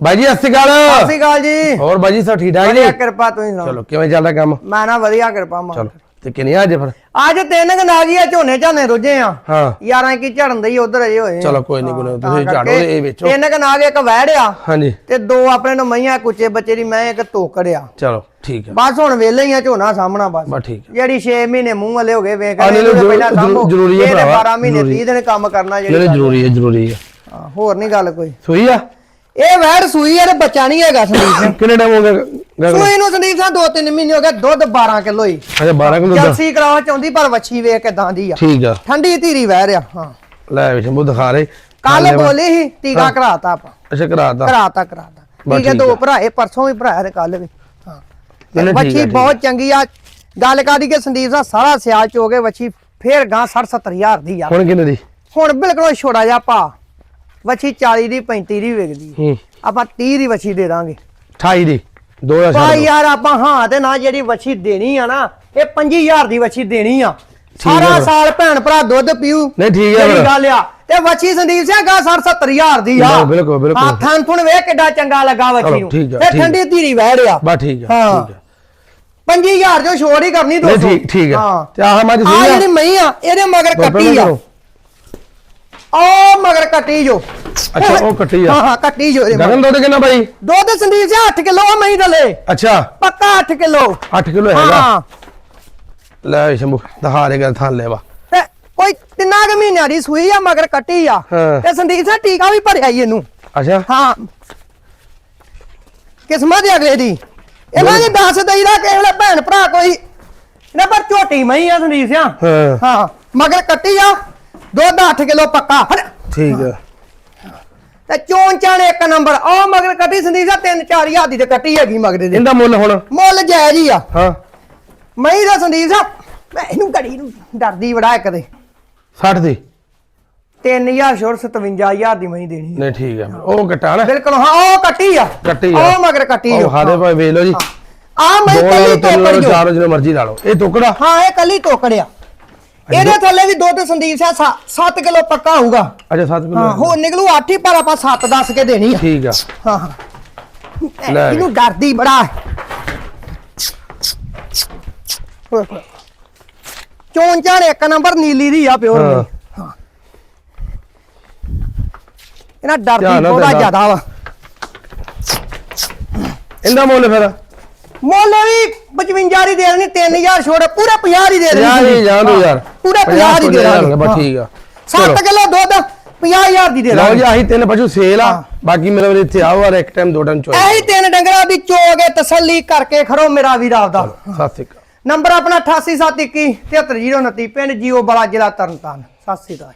ਬਾਈ ਜੀ ਸਤਿ ਸ਼੍ਰੀ ਅਕਾਲ। ਸਤਿ ਸ਼੍ਰੀ ਅਕਾਲ ਜੀ। ਹੋਰ ਬਾਈ ਜੀ ਸਭ ਠੀਕ ਠਾਕ ਵਧੀਆ ਜੀ ਕਿਰਪਾ ਤੁਸੀਂ ਸੁਣਾਓ? ਚਲੋ ਕਿਵੇਂ ਚੱਲਦਾ ਕੰਮ? ਮੈਂ ਨਾ ਵਧੀਆ ਕਿਰਪਾ ਮਾਂ ਚਲੋ ਤੇ ਕਿੰਨੀਆਂ ਅੱਜ ਫਿਰ? ਅੱਜ ਤਿੰਨ ਕੁ ਨਾਗੀ ਆ ਝੋਨੇ ਝਾਨੇ ਰੁੱਝੇ ਆ। ਹਾਂ। ਯਾਰਾਂ ਕੀ ਝੜਨ ਦੇ ਹੀ ਉਧਰ ਅਜੇ ਹੋਏ ਆ। ਚਲੋ ਕੋਈ ਨਹੀਂ ਕੋਈ ਤੁਸੀਂ ਝਾੜੋ ਇਹ ਵਿੱਚੋਂ। ਤਿੰਨ ਕੁ ਨਾਗ ਇੱਕ ਵਹਿੜਿਆ ਹਾਂਜੀ। ਤੇ ਦੋ ਆਪਣੇ ਨੂੰ ਮਈਆਂ ਕੁੱਚੇ ਬੱਚੇ ਦੀ ਮੈਂ ਇੱਕ ਤੋਕੜਿਆ ਚਲੋ ਠੀਕ ਹੈ ਬਸ ਹੁਣ ਵੇਲੇ ਹੀ ਆ ਝੋਨਾ ਸਾਹਮਣਾ ਬਸ। ਬਸ ਠੀਕ ਹੈ ਜਿਹੜੀ 6 ਮਹੀਨੇ ਮੂੰਹ ਵਾਲੇ ਹੋ ਗਏ ਵੇਖ ਆ, ਪਹਿਲਾਂ ਸਾਂਭੋ। ਜ਼ਰੂਰੀ ਹੈ ਭਰਾਵਾ, 12 ਮਹੀਨੇ ਜ਼ਰੂਰੀ 30 ਦਿਨ ਕੰਮ ਕਰਨਾ ਜਿਹੜੀ। ਜ਼ਰੂਰੀ ਹੈ ਜ਼ਰੂਰੀ ਹਾਂ, ਹੋਰ ਨਹੀਂ ਗੱਲ ਕੋਈ। ਸੋਈ ਆ? ਇਹ ਵਹਿੜ ਸੂਈ ਹੈ ਤੇ ਬੱਚਾ ਨਹੀਂ ਹੈਗਾ ਸੰਦੀਪ ਸਿੰਘ। ਕਿੰਨੇ ਟਾਈਮ ਹੋ ਗਿਆ ਸੂਈ ਨੂੰ ਸੰਦੀਪ ਸਿੰਘ ਦੋ ਤਿੰਨ ਮਹੀਨੇ ਹੋ ਗਏ ਦੁੱਧ 12 ਕਿਲੋ ਹੀ। ਅੱਛਾ 12 ਕਿਲੋ ਦਾ ਜਲਸੀ ਕਰਾਵਾ ਚਾਹੁੰਦੀ ਪਰ ਵੱਛੀ ਵੇਖ ਕਿਦਾਂ ਦੀ ਆ। ਠੀਕ ਆ। ਠੰਡੀ ਧੀਰੀ ਵਹਿ ਰਿਆ ਹਾਂ। ਲੈ ਵੀ ਸ਼ੰਭੂ ਦਿਖਾ ਰਹੇ ਕੱਲ ਬੋਲੀ ਸੀ ਟੀਕਾ ਕਰਾਤਾ ਆਪਾਂ। ਅੱਛਾ ਕਰਾਤਾ। ਕਰਾਤਾ ਕਰਾਤਾ। ਬਸ ਠੀਕ ਹੈ ਠੀਕ ਦੋ ਆ। ਭਰਾਏ ਪਰਸੋਂ ਵੀ ਭਰਾਇਆ ਤੇ ਕੱਲ ਵੀ। ਹਾਂ। ਠੀਕ ਵੱਛੀ ਠੀਕ ਬਹੁਤ ਚੰਗੀ ਆ। ਗੱਲ ਕਾਦੀ ਕਿ ਸੰਦੀਪ ਸਾਹਿਬ ਸਾਰਾ ਸਿਆਲ ਚ ਹੋ ਗਏ ਵੱਛੀ ਫੇਰ ਗਾਂ 60 70 ਹਜ਼ਾਰ ਦੀ ਆ। ਹੁਣ ਕਿੰਨੇ ਦੀ? ਹੁਣ ਬਿਲਕੁਲ ਛੋੜਾ ਜਿਹਾ ਭਾ। ਵੱਛੀ 40 ਦੀ 35 ਦੀ ਵਿਕਦੀ ਹੂੰ ਆਪਾਂ 30 ਦੀ ਵੱਛੀ ਦੇ ਦਾਂਗੇ 28 ਦੀ 2000 ਪਾ ਛੱਡ ਦਿਓ। ਯਾਰ ਆਪਾਂ ਹਾਂ ਤੇ ਨਾ ਜਿਹੜੀ ਵੱਛੀ ਦੇਣੀ ਆ ਨਾ ਇਹ 25000 ਦੀ ਵੱਛੀ ਦੇਣੀ ਆ ਆ ਸਾਰਾ ਫਿਰ। ਸਾਲ ਭੈਣ ਭਰਾ ਦੁੱਧ ਪੀਊ ਨਹੀਂ, ਠੀਕ ਆ ਜਿਹੜੀ ਫਿਰ। ਗੱਲ ਆ ਤੇ ਵੱਛੀ ਸੰਦੀਪ ਸਿੰਘ ਗਾ 60 70000 ਦੀ ਆ ਬਿਲਕੁਲ, ਬਿਲਕੁਲ, ਬਿਲਕੁਲ। ਹਾਂ ਥਣ ਥੁਣ ਵੇਖ ਕਿੱਡਾ ਚੰਗਾ ਲੱਗਾ ਵੱਛੀ ਚਲੋ, ਨੂੰ ਠੀਕ ਆ, ਤੇ ਠੀਕ ਆ। ਠੰਡੀ ਧੀਰੀ ਵਹਿ ਰਿਆ ਬਸ ਠੀਕ ਹੈ ਹਾਂ। ਠੀਕ ਹੈ 25000 ਜੋ ਛੋੜ ਹੀ ਕਰਨੀ ਨਹੀਂ ਦੋਸਤੋ ਠੀਕ ਠੀਕ ਹੈ ਹਾਂ ਤੇ ਆਹ ਮੱਝ ਆ ਆ ਜਿਹੜੀ ਮਈ ਆ ਇਹਦੇ ਮਗਰ ਕੱਟੀ ਪਹਿਲਾਂ ਆ ਕਰੋ। ਉਹ ਮਗਰ ਕੱਟੀ ਜੋ। ਅੱਛਾ ਉਹ ਕੱਟੀ ਆ। ਹਾਂ ਹਾਂ ਕੱਟੀ ਜੋ ਇਹਦੇ ਮਗਰ। ਗਗਨ ਦੁੱਧ ਕਿੰਨਾ ਬਾਈ? ਦੁੱਧ ਸੰਦੀਪ ਸਿੰਘ 8 ਕਿਲੋ ਆ ਮਈ ਦਲੇ ਅੱਛਾ। ਪੱਕਾ 8 ਕਿਲੋ। 8 ਕਿਲੋ ਹੈਗਾ। ਹਾਂ। ਲੈ ਸ਼ੰਭੂ ਦਿਖਾ ਰਹੇ ਗੱਲ ਥਾਂ ਲੈ ਵਾ। ਤੇ ਕੋਈ ਤਿੰਨਾਂ ਕੁ ਮਹੀਨਿਆਂ ਦੀ ਸੂਈ ਆ ਮਗਰ ਕੱਟੀ ਆ। ਹਾਂ। ਤੇ ਸੰਦੀਪ ਸਿੰਘ ਟੀਕਾ ਵੀ ਭਰਿਆ ਈ ਇਹਨੂੰ। ਅੱਛਾ। ਹਾਂ। ਕਿਸਮਤ ਦੇ ਅਗਲੇ ਦੀ। ਇਹਨਾਂ ਦੀ ਦੱਸ ਦਈਦਾ ਕਿ ਵੇਲੇ ਭੈਣ ਭਰਾ ਕੋਈ। ਇਹਨਾਂ ਪਰ ਝੋਟੀ ਮਈ ਆ ਸੰਦੀਪ ਸਿੰਘ ਹਾਂ। ਹਾਂ ਮਗਰ ਕੱਟੀ ਆ। ਦੁੱਧ 8 ਕਿਲੋ ਪੱਕਾ ਫੜ। ਠੀਕ ਹੈ। ਤੇ ਚੋਣ ਚਾਣ ਇੱਕ ਨੰਬਰ ਉਹ ਮਗਰ ਕੱਟੀ ਸੰਦੀਪ ਸਿੰਘ 3-4 ਹਜ਼ਾਰ ਦੀ ਤੇ ਕੱਟੀ ਹੈਗੀ ਮਗਰ ਦੇ ਇਹਦਾ ਮੁੱਲ ਹੁਣ? ਮੁੱਲ ਜਾਇਜ਼ ਹੀ ਆ। ਹਾਂ। ਮਈ ਦਾ ਸੰਦੀਪ ਸਿੰਘ ਮੈਂ ਇਹਨੂੰ ਘੜੀ ਨੂੰ ਡਰਦੀ ਬੜਾ ਇੱਕ ਦੇ। 60 ਦੀ। 3000 ਛੋੜ 57000 ਦੀ ਮਈ ਦੇਣੀ ਨਹੀਂ ਠੀਕ ਹੈ ਉਹ ਕਟਾ ਨਾ। ਬਿਲਕੁਲ ਹਾਂ ਉਹ ਕੱਟੀ ਆ। ਕੱਟੀ ਆ। ਉਹ ਮਗਰ ਕੱਟੀ ਜੋ ਹਾਦੇ ਭਾਈ ਵੇਖ ਲਓ ਜੀ। ਆ ਮੈਂ ਦੋ ਕੱਲੀ ਟੋਕੜ ਚਾਰ ਜਿਹਨੇ ਮਰਜ਼ੀ ਲਾ ਲਓ। ਇਹ ਟੁਕੜਾ ਹਾਂ ਇਹ ਕੱਲੀ ਟੋਕੜਿਆ ਇਹਦੇ ਥੱਲੇ ਵੀ ਦੁੱਧ ਸੰਦੀਪ ਸਿੰਘ 7 ਕਿਲੋ ਪੱਕਾ ਹੋਊਗਾ। ਅੱਛਾ 7 ਕਿਲੋ ਹਾਂ ਹੋ ਨਿਕਲੂ 8 ਹੀ ਪਰ ਆਪਾਂ 7 ਦੱਸ ਕੇ ਦੇਣੀ ਆ। ਠੀਕ ਆ। ਹਾਂ ਹਾਂ। ਇਹਨੂੰ ਡਰਦੀ ਬੜਾ ਚਾਣ ਇੱਕ ਨੰਬਰ ਨੀਲੀ ਦੀ ਆ ਪਿਓਰ ਹਾਂ। ਹਾਂ। ਇਹਨਾਂ ਡਰਦੀ ਬਹੁਤਾ। ਜ਼ਿਆਦਾ ਵਾ। ਇਹਦਾ ਮੁੱਲ ਫਿਰ? ਮੁੱਲ ਵੀ 55 ਦੀ ਦੇ ਦੇਣੀ 3000 ਛੋੜ ਪੂਰੇ 50 ਦੀ ਦੇ ਦੇਣੀ ਦਿਓ ਯਾਰ। ਪੂਰੇ 50 ਦੀ ਦੇ ਦੇਣੀ। ਬਸ ਠੀਕ ਆ। 7 ਕਿਲੋ ਦੁੱਧ 50000 ਦੀ ਦੇ ਲਓ ਜੀ ਆਹੀ ਤਿੰਨ ਪਸ਼ੂ ਸੇਲ ਆ। ਬਾਕੀ ਮੇਰੇ ਕੋਲ ਇੱਥੇ ਆਓ ਔਰ ਇੱਕ ਟਾਈਮ ਦੋ ਟਾਈਮ ਚੋਈ ਐਹੀ ਤਿੰਨ ਡੰਗਰਾਂ ਦੀ ਚੋਗੇ ਤਸੱਲੀ ਕਰਕੇ ਖੜੋ ਮੇਰਾ ਵੀਰ ਆਪਦਾ। ਸਤਿ ਸ਼੍ਰੀ ਅਕਾਲ। ਨੰਬਰ ਆਪਣਾ 8871 73029 ਪਿੰਡ ਜੀਓ ਬੜਾ ਜ਼ਿਲ੍ਹਾ ਤਰਨਤਾਰਨ। ਸਤਿ ਸ੍ਰੀ ਅਕਾਲ।